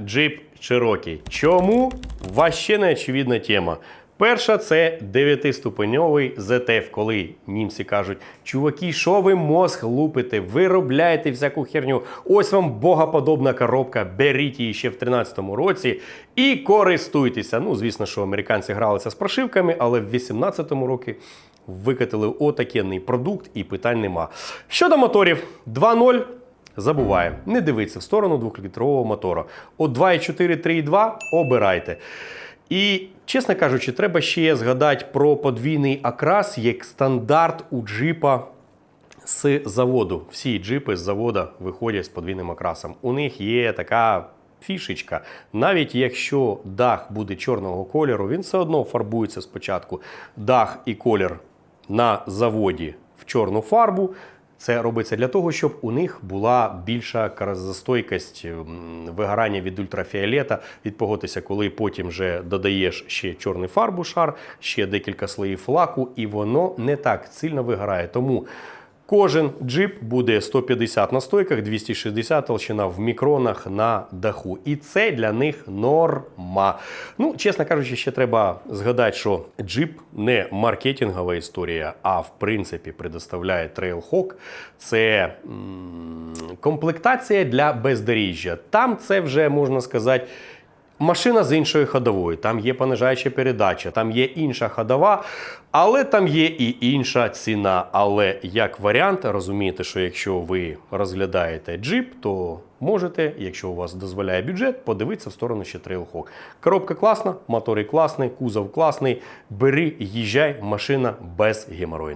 Jeep Cherokee. Чому? Ваще неочевидна тема. Перша це 9-ступеньовий ZF, коли німці кажуть: чуваки, що ви мозг лупите, виробляєте всяку херню. Ось вам богоподобна коробка, беріть її ще в 13-му році і користуйтеся. Ну, звісно, що американці гралися з прошивками, але в 18-му році викатили отакенний продукт і питань нема. Щодо моторів, 2.0 Забуває, не дивиться в сторону 2-літрового мотора. От 2,4, 3,2 обирайте. І, чесно кажучи, треба ще згадати про подвійний окрас як стандарт у джипа з заводу. Всі джипи з завода виходять з подвійним окрасом. У них є така фішечка. Навіть якщо дах буде чорного кольору, він все одно фарбується спочатку. Дах і колір на заводі в чорну фарбу. Це робиться для того, щоб у них була більша карозостойкість м, вигорання від ультрафіолета. Відпоготися, коли потім вже додаєш ще чорний фарбу шар, ще декілька слоїв лаку, і воно не так сильно вигорає. Тому Кожен джип буде 150 на стойках, 260 толщина в мікронах на даху. І це для них норма. Ну, чесно кажучи, ще треба згадати, що джип не маркетингова історія, а в принципі предоставляє Trailhawk. Це м, комплектація для бездоріжжя. Там це вже можна сказати. Машина з іншою ходовою, там є понижаюча передача, там є інша ходова, але там є і інша ціна. Але як варіант, розумієте, що якщо ви розглядаєте джип, то можете, якщо у вас дозволяє бюджет, подивитися в сторону ще Trailhawk. Коробка класна, мотори класний, кузов класний. Бери, їжджай, машина без геморою.